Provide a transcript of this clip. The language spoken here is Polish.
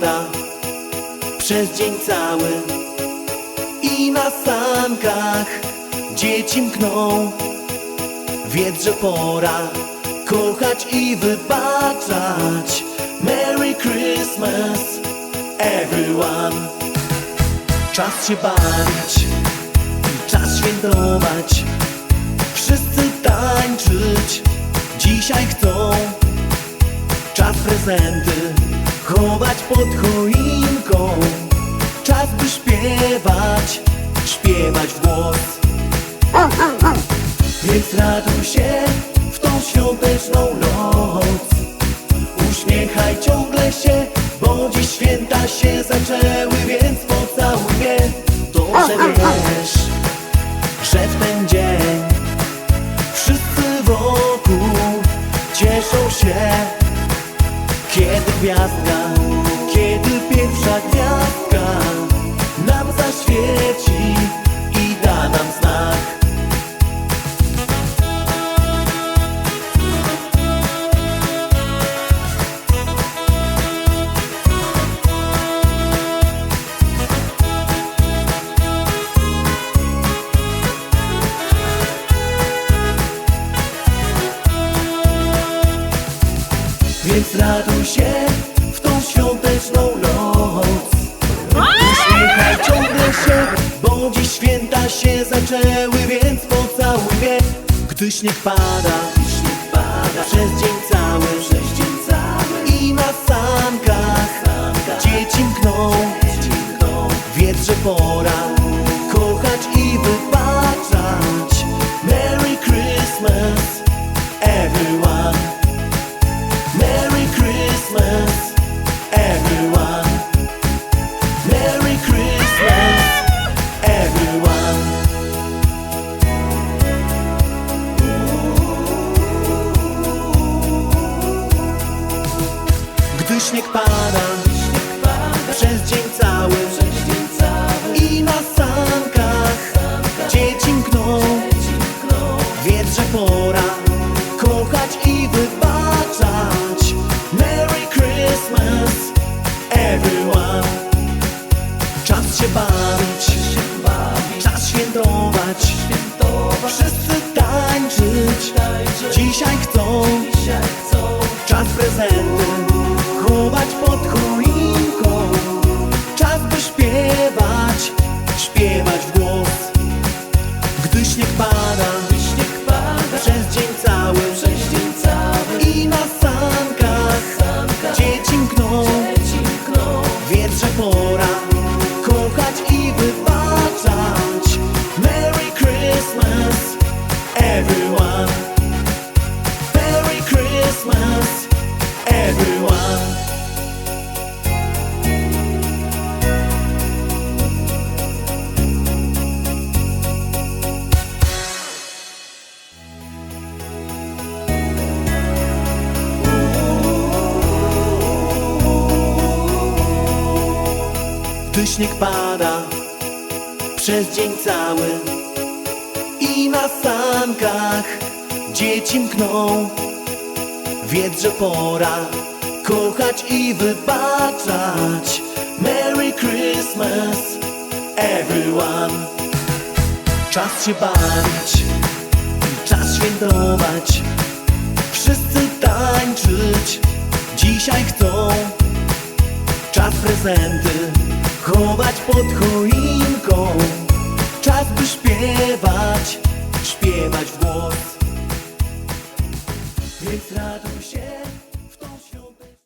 Pada przez dzień cały i na sankach dzieci mkną. Wiedz, że pora kochać i wybaczać. Merry Christmas, everyone. Czas się bawić, czas świętować. Wszyscy tańczyć, dzisiaj chcą. Czas prezenty chować pod choinką. Czas by śpiewać, śpiewać w głos. Więc raduj się w tą świąteczną noc. Uśmiechaj ciągle się, bo dziś święta się zaczęły Więc pocałuj mnie, wiesz, że w ten dzień Wszyscy wokół cieszą się kiedy gwiazdka, Więc raduj się w tą świąteczną noc. Uśmiechaj ciągle się, bo dziś święta się zaczęły Więc pocałuj mnie, gdy śnieg pada Przez dzień cały, przez śnieg pada, przez dzień cały, i na sankach dzieci mkną. Wiedz, że pora kochać i wybaczać. Merry Christmas, everyone. Czas się bawić, czas świętować. Wszyscy tańczyć, dzisiaj chcą. Czas prezenty Gdy śnieg pada przez dzień cały i na sankach dzieci mkną. Wiedz, że pora kochać i wybaczać. Merry Christmas, everyone. Czas się bawić, czas świętować. Wszyscy tańczyć, dzisiaj chcą. Czas prezenty chować pod choinką. Czas by śpiewać, śpiewać w głos. Więc raduj się